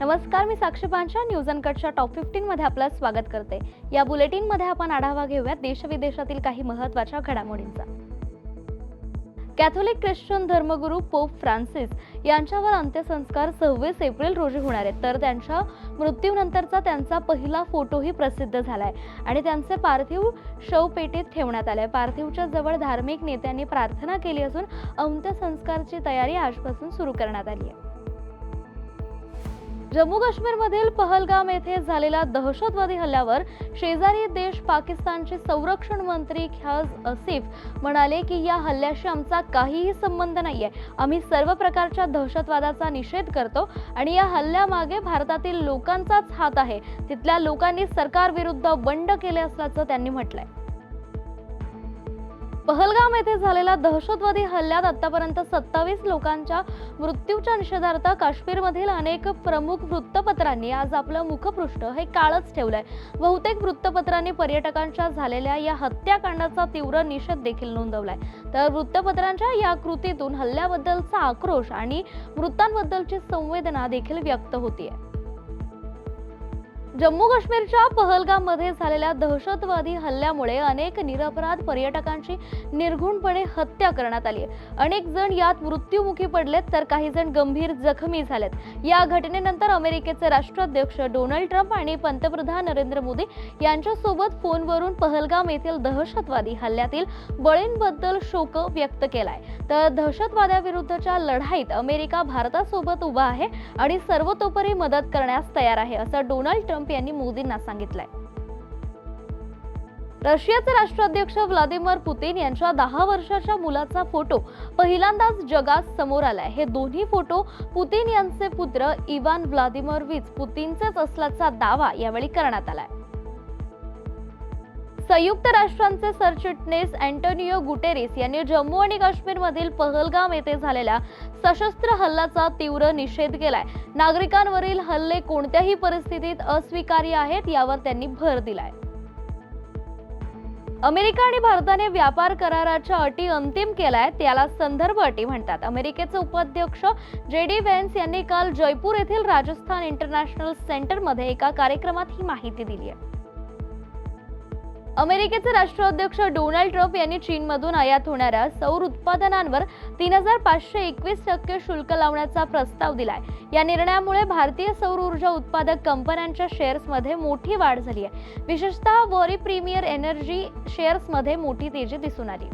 नमस्कार मी साक्षी पांचा न्यूज अनकटच्या टॉप फिफ्टीन मध्ये आपलं स्वागत करते. या बुलेटिनमध्ये आपण आढावा घेऊयात देशविदेशातील काही महत्त्वाच्या घडामोडींचा. कॅथोलिक ख्रिश्चन धर्मगुरू पोप फ्रान्सिस यांच्यावर अंत्यसंस्कार सव्वीस एप्रिल रोजी होणार आहेत. तर त्यांच्या मृत्यूनंतरचा त्यांचा पहिला फोटोही प्रसिद्ध झाला आहे आणि त्यांचे पार्थिव शवपेटीत ठेवण्यात आले पार्थिवच्या जवळ धार्मिक नेत्यांनी प्रार्थना केली असून अंत्यसंस्कारची तयारी आजपासून सुरू करण्यात आली आहे. जम्मू काश्मीरमधील पहलगाम येथे झालेल्या दहशतवादी हल्ल्यावर शेजारी देश पाकिस्तानचे संरक्षण मंत्री ख्याज असिफ म्हणाले की या हल्ल्याशी आमचा काहीही संबंध नाही आहे आम्ही सर्व प्रकारच्या दहशतवादाचा निषेध करतो आणि या हल्ल्यामागे भारतातील लोकांचाच हात आहे. तिथल्या लोकांनी सरकारविरुद्ध बंड केले असल्याचं त्यांनी म्हटलंय. पहलगाम येथे झालेल्या दहशतवादी हल्ल्यात आतापर्यंत सत्तावीस लोकांच्या मृत्यूच्या निषेधार्थ काश्मीरमधील अनेक प्रमुख वृत्तपत्रांनी आज आपलं मुखपृष्ठ हे काळच ठेवलंय. बहुतेक वृत्तपत्रांनी पर्यटकांच्या झालेल्या या हत्याकांडाचा तीव्र निषेध देखील नोंदवलाय. तर वृत्तपत्रांच्या या कृतीतून हल्ल्याबद्दलचा आक्रोश आणि मृतांबद्दलची संवेदना देखील व्यक्त होतीये. जम्मू काश्मीरच्या पहलगाममध्ये झालेल्या दहशतवादी हल्ल्यामुळे अनेक निरपराध पर्यटकांची निर्घुणपणे हत्या करण्यात आली आहे. अनेक जण यात मृत्युमुखी पडलेत तर काही जण गंभीर जखमी झालेत. या घटनेनंतर अमेरिकेचे राष्ट्राध्यक्ष डोनाल्ड ट्रम्प आणि पंतप्रधान नरेंद्र मोदी यांच्यासोबत फोनवरून पहलगाम येथील दहशतवादी हल्ल्यातील बळींबद्दल शोक व्यक्त केलाय. तर दहशतवाद्याविरुद्धच्या लढाईत अमेरिका भारतासोबत उभा आहे आणि सर्वतोपरी मदत करण्यास तयार आहे असं डोनाल्ड ट्रम्प यांनी मोदींना सांगितलंय. रशियाचे राष्ट्राध्यक्ष व्लादिमीर पुतीन यांच्या दहा वर्षाच्या मुलाचा फोटो पहिल्यांदाच जगात समोर आलाय. हे दोन्ही फोटो पुतीन यांचे पुत्र इवान व्लादिमिरविच पुतीनचेच असल्याचा दावा यावेळी करण्यात आलाय. संयुक्त राष्ट्रांचे सरचिटणीस अँटोनिओ गुटेरिस यांनी जम्मू आणि काश्मीरमधील पहलगाम येथे झालेल्या सशस्त्र हल्ल्याचा तीव्र निषेध केलाय. नागरिकांवरील हल्ले कोणत्याही परिस्थितीत अस्वीकार्य आहेत यावर त्यांनी भर दिलाय. अमेरिका आणि भारताने व्यापार कराराच्या अटी अंतिम केलाय त्याला संदर्भ अटी म्हणतात. अमेरिकेचे उपाध्यक्ष जे डी वेन्स यांनी काल जयपूर येथील राजस्थान इंटरनॅशनल सेंटरमध्ये एका कार्यक्रमात ही माहिती दिली आहे. अमेरिकेचे राष्ट्राध्यक्ष डोनाल्ड ट्रम्प यांनी चीनमधून आयात होणाऱ्या सौर उत्पादनांवर तीन हजार पाचशे एकवीस टक्के शुल्क लावण्याचा प्रस्ताव दिलाय. या निर्णयामुळे भारतीय सौर ऊर्जा उत्पादक कंपन्यांच्या शेअर्समध्ये मोठी वाढ झाली आहे. विशेषतः वरी प्रीमियर एनर्जी शेअर्समध्ये मोठी तेजी दिसून आली.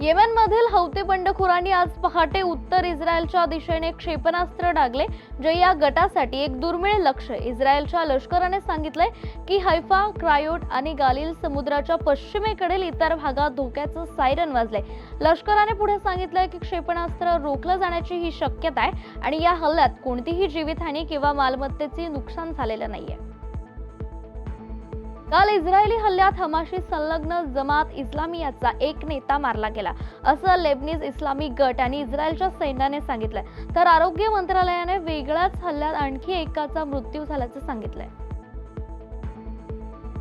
येमेनमधील हौते बंडखोरांनी आज पहाटे उत्तर इस्रायलच्या दिशेने क्षेपणास्त्र डागले जे या गटासाठी एक दुर्मिळ लक्ष आहे. इस्रायलच्या लष्कराने सांगितलंय की हैफा क्रायोट आणि गालिल समुद्राच्या पश्चिमेकडील इतर भागात धोक्याचं सायरन वाजले लष्कराने पुढे सांगितलंय की क्षेपणास्त्र रोखलं जाण्याची ही शक्यता आहे आणि या हल्ल्यात कोणतीही जीवितहानी किंवा मालमत्तेचे नुकसान झालेलं नाहीये काल इस्रायली हल्ल्यात हमाशी संलग्न जमात इस्लामियाचा एक नेता मारला गेला. असं लेबनीज इस्लामी गट आणि इस्रायलच्या सैन्याने सांगितलंय. तर आरोग्य मंत्रालयाने वेगळ्याच हल्ल्यात आणखी एकाचा मृत्यू झाल्याचं सांगितलंय.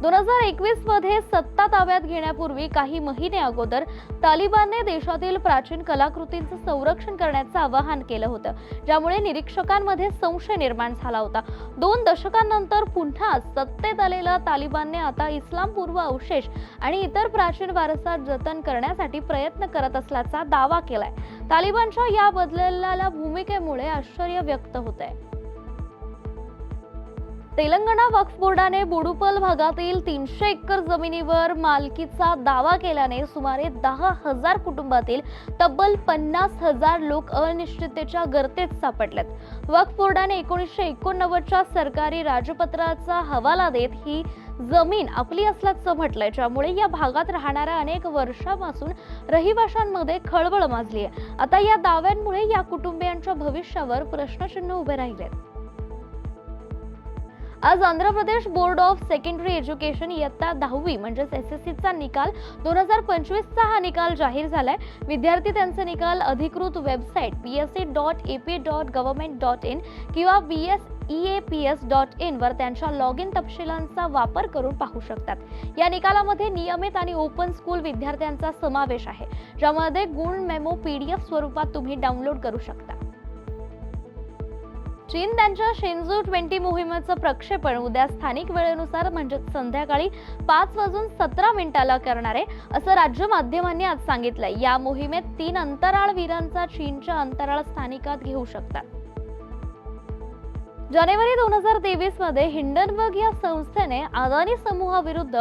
दोन हजार एकवीसमध्ये सत्ता ताब्यात घेण्यापूर्वी काही महिने अगोदर तालिबानने देशातील प्राचीन कलाकृतींचं संरक्षण करण्याचं आवाहन केलं होतं ज्यामुळे निरीक्षकांमध्ये संशय निर्माण झाला होता. दोन दशकांनंतर पुन्हा सत्तेत आलेल्या तालिबानने आता इस्लामपूर्व अवशेष आणि इतर प्राचीन वारसा जतन करण्यासाठी प्रयत्न करत असल्याचा दावा केलाय. तालिबानच्या या बदललेल्या भूमिकेमुळे आश्चर्य व्यक्त होत आहे तेलंगणा वक्फ बोर्डाने बोडुपल भागातील तीनशे एकर जमिनीवर मालकीचा दावा केल्याने सुमारे दहा हजार कुटुंबातील तब्बल पन्नास हजार लोक अनिश्चिततेच्या गर्तेत सापडलेत. वक्फ बोर्डाने एकोणीसशे एकोणनव्वदच्या सरकारी राजपत्राचा हवाला देत ही जमीन आपली असल्याचं म्हटलंय ज्यामुळे या भागात राहणाऱ्या अनेक वर्षापासून रहिवाशांमध्ये खळबळ माजली आहे आता या दाव्यांमुळे या कुटुंबियांच्या भविष्यावर प्रश्नचिन्ह उभे राहिलेत आज Andhra Pradesh board of secondary education इयत्ता दहावी म्हणजेच एस एस सीचा निकाल दोन हजार पंचवीसचा हा निकाल जाहीर झालाय. विद्यार्थी त्यांचे निकाल अधिकृत website P S C dot A P dot government dot in किंवा B S E A P S dot in वर त्यांच्या लॉग इन तपशिलांचा वापर करून पाहू शकतात. या निकालामध्ये नियमित आणि ओपन स्कूल विद्यार्थ्यांचा समावेश आहे ज्यामध्ये गुण मेमो पी डी एफ स्वरूपात तुम्ही डाउनलोड करू शकता. चीन त्यांच्या शेंझू ट्वेंटी मोहिमेचं प्रक्षेपण उद्या स्थानिक वेळेनुसार म्हणजे संध्याकाळी पाच वाजून सतरा मिनिटाला करणार आहे असं राज्य माध्यमांनी आज सांगितलंय. या मोहिमेत तीन अंतराळ वीरांचा चीनच्या अंतराळ स्थानिकात घेऊ शकतात. जानेवारी दोन हजार तेवीसमध्ये हिंडनबर्ग या संस्थेने अदानी समूहाविरुद्ध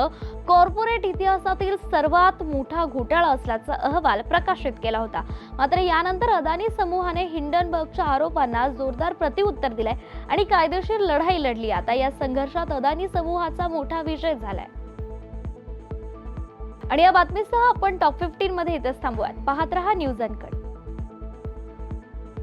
कॉर्पोरेट इतिहासातील सर्वात मोठा घोटाळा असल्याचा अहवाल प्रकाशित केला होता. मात्र यानंतर अदानी समूहाने हिंडनबर्गच्या आरोपांना जोरदार प्रतिउत्तर दिलंय आणि कायदेशीर लढाई लढली. आता या संघर्षात अदानी समूहाचा मोठा विजय झालाय. आणि या बातमीसह आपण टॉप फिफ्टीन मध्ये इथेच थांबूयात. पाहत रहा न्यूज अनकट.